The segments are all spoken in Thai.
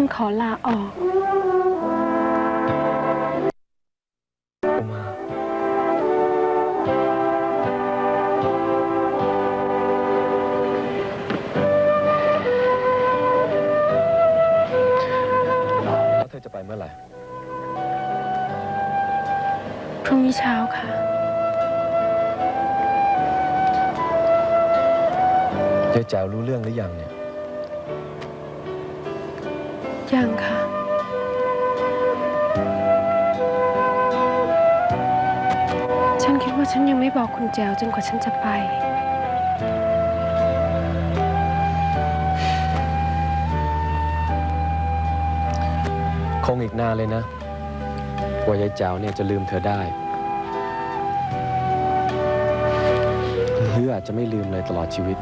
ฉันขอลาออก อุมา แล้วเธอจะไปเมื่อไหร่ พรุ่งนี้เช้าค่ะ ยายแจ๋วรู้เรื่องหรือยังเนี่ย ยังค่ะ ฉันคิดว่าฉันยังไม่บอกคุณแจวจนกว่าฉันจะไป คงอีกนานเลยนะกว่ายายแจ๋วเนี่ยจะลืมเธอได้ หรืออาจจะไม่ลืมเลยตลอดชีวิต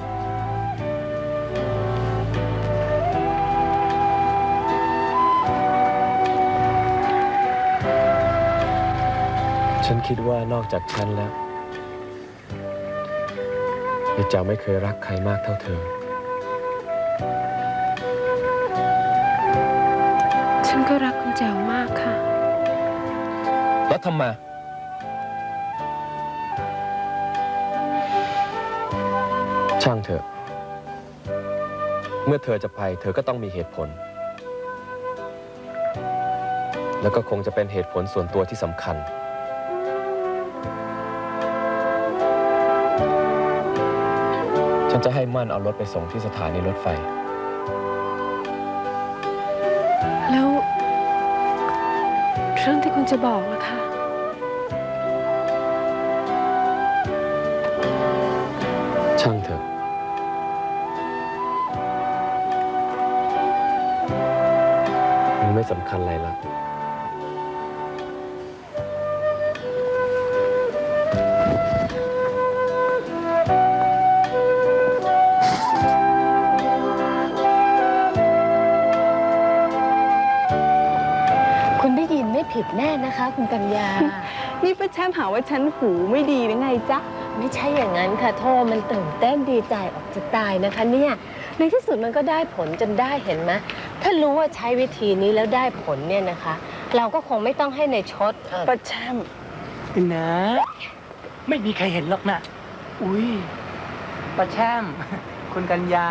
ฉันคิดว่านอกจากฉันแล้วยายแจ๋วไม่เคยรักใครมากเท่าเธอ ฉันก็รักคุณแจวมากค่ะ แล้วทำไมช่างเถอะ เมื่อเธอจะไป เธอก็ต้องมีเหตุผล แล้วก็คงจะเป็นเหตุผลส่วนตัวที่สำคัญ ฉันจะให้มั่นเอารถไปส่งที่สถานีรถไฟ แล้วเรื่องที่คุณจะบอกล่ะคะช่างเถอะ มันไม่สำคัญอะไรละ แน่นะคะ คุณกัญญา นี่ป้าแช่มหาว่าฉันหูไม่ดีหรือไงจ๊ะ ไม่ใช่อย่างนั้นค่ะโทษมันตื่นเต้นดีใจออกจะตายนะคะเนี่ย ในที่สุดมันก็ได้ผลจนได้เห็นไหมถ้ารู้ว่าใช้วิธีนี้แล้วได้ผลเนี่ยนะคะ เราก็คงไม่ต้องให้ในชดเอ่อป้าแช่มนะ ไม่มีใครเห็นหรอกนะอุ้ยปลาแช่ม คุณกัญญา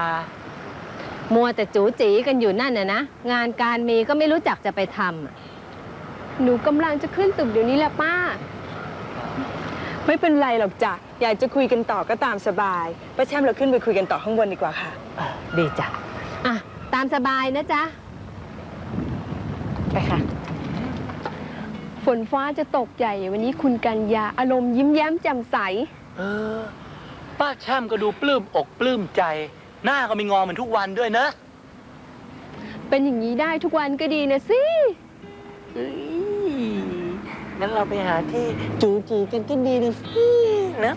มัวแต่จูจีกันอยู่นั่นน่ะนะ งานการมีก็ไม่รู้จักจะไปทำอะ หนูกำลังจะขึ้นตึกเดี๋ยวนี้แหละป้า ไม่เป็นไรหรอกจ้ะ อยากจะคุยกันต่อก็ตามสบาย ป้าแช่มเราขึ้นไปคุยกันต่อข้างบนดีกว่าค่ะ เออดีจ้ะอะ ตามสบายนะจ๊ะ ไปค่ะ ฝนฟ้าจะตกใหญ่ วันนี้คุณกัญญาอารมณ์ยิ้มแย้มแจ่มใส เออ ป้าแช่มก็ดูปลื้มอกปลื้มใจ หน้าก็มีงอเหมือนทุกวันด้วยนะ เป็นอย่างนี้ได้ทุกวันก็ดีนะสิเฮ้ย งั้นเราไปหาที่จูจีกันก็ดีนะสินะ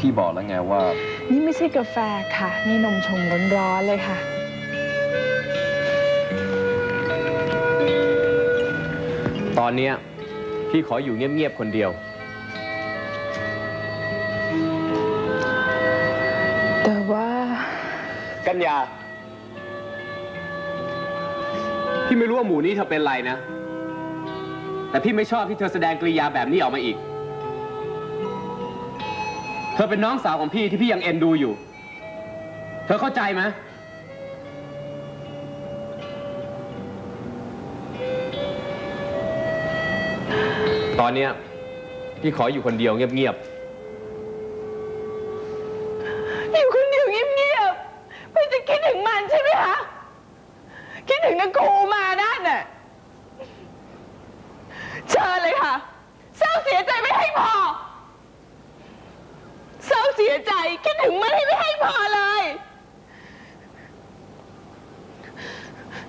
พี่บอกแล้วไงว่า นี่ไม่ใช่กาแฟค่ะ นี่นมชงร้อนๆเลยค่ะ ตอนเนี้ยพี่ขออยู่เงียบ ๆ คนเดียว แต่ว่า กัญญา พี่ไม่รู้ว่าหมูนี้เธอเป็นไรนะ แต่พี่ไม่ชอบที่เธอแสดงกริยาแบบนี้ออกมาอีกเธอเป็นน้องสาวของพี่ที่พี่ยังเอ็นดูอยู่ เธอเข้าใจไหมตอนเนี้ยพี่ขออยู่คนเดียวเงียบๆ อยู่คนเดียวเงียบๆเพื่อจะคิดถึงมันใช่ไหมคะ คิดถึงนักครูมานั่นน่ะ เชิญเลยค่ะ เศร้าเสียใจไม่ให้พอ เศร้าเสียใจคิดถึงมันให้ไม่ให้พอเลย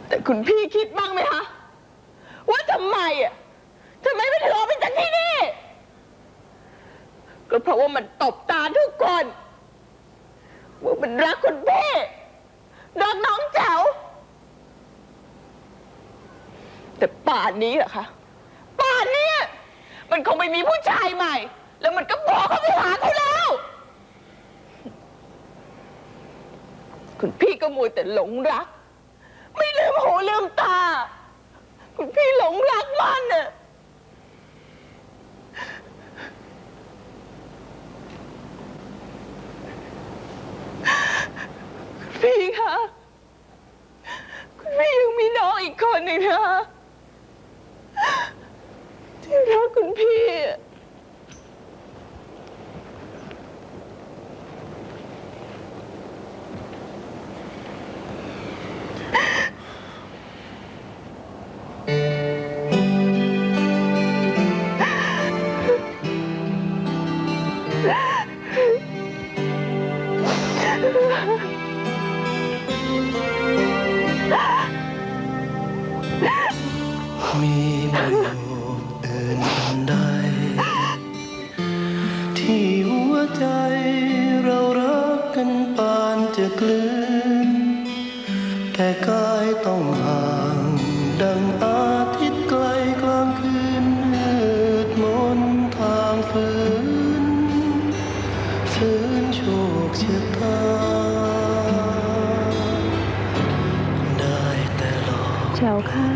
แต่ คุณพี่คิดบ้างไหมคะ ว่าทำไมอะทำไมไม่ถึงออกไปจากที่นี่ ก็เพราะว่ามันตบตาทุกคนว่ามันรักคุณพี่รักน้องแจ๋วแต่ป่านนี้เหรอคะ ป่านนี้ มันคงไม่มีผู้ชายใหม่ แล้วมันก็บอกเขาไปหาเขาแล้ว คุณพี่ก็มัวแต่หลงรัก ไม่ลืมหูลืมตา คุณพี่หลงรักมันน่ะคุณพี่คะคุณพี่ยังมีน้องอีกคนหนึ่งนะคะที่รักคุณพี่ ที่หัวใจเรารักกันปานจะกลืน แต่กายต้องห่างดังอาทิตย์ไกลกลางคืนมืดมนทางฝืนฝืนโชคชะตาได้แต่หลอกแจ๋วค่ะ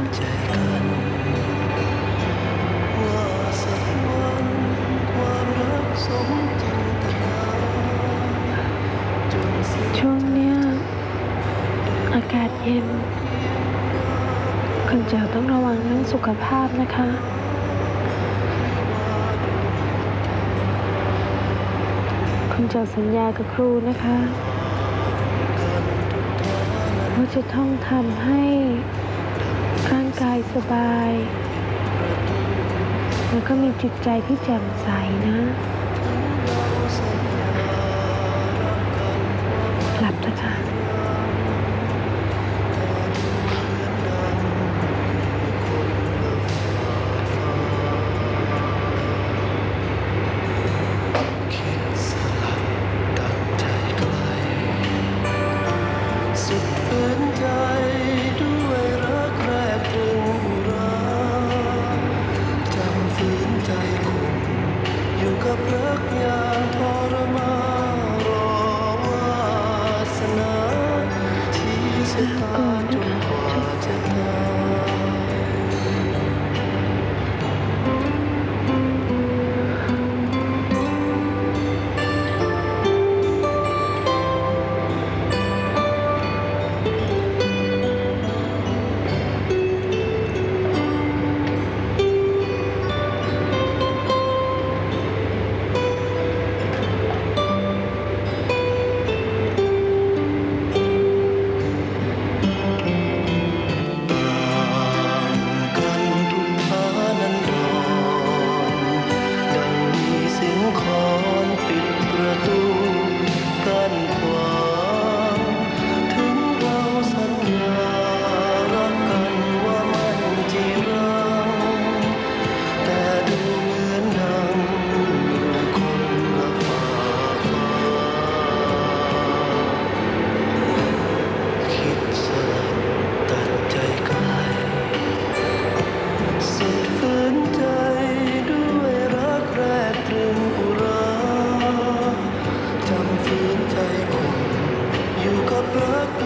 ช่วงเนี้ยอากาศเย็น คุณแจ๋วต้องระวังเรื่องสุขภาพนะคะ คุณแจ๋วสัญญากับครูนะคะว่าจะต้องทำให้ร่างกายสบาย แล้วก็มีจิตใจที่แจ่มใสนะ หลั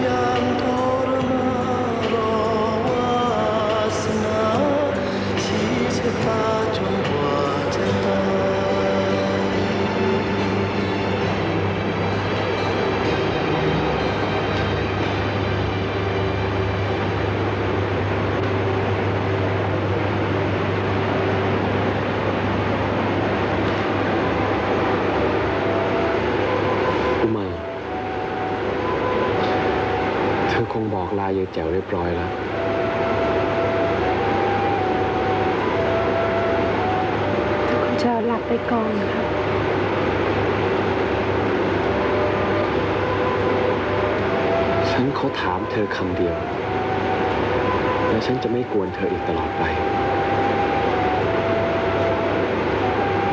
อยู่ ยายแจ๋วเรียบร้อยแล้วคุณจ๋วหลับไปก่อนค่ะฉันขาถามเธอคำเดียว และฉันจะไม่กวนเธออีกตลอดไป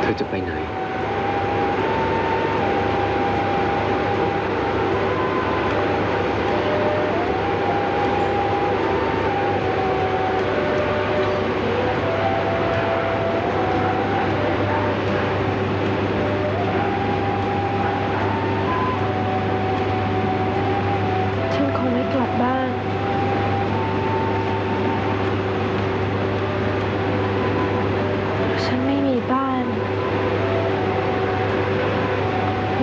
เธอจะไปไหน ฉันคงไม่กลับบ้าน ฉันไม่มีบ้าน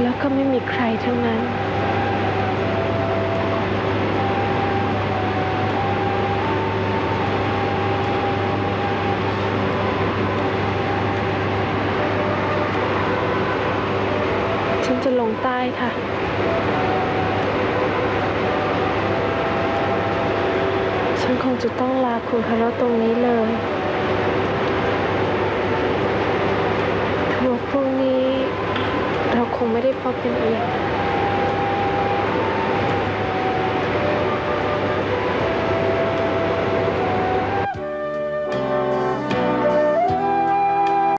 แล้วก็ไม่มีใครทั้งนั้น ฉันจะลงใต้ค่ะฉันคงจะต้องลาคุณคารถตรงนี้เลยทัวร์พรุ่งนี้ เราค งไม่ได้พบกันอีก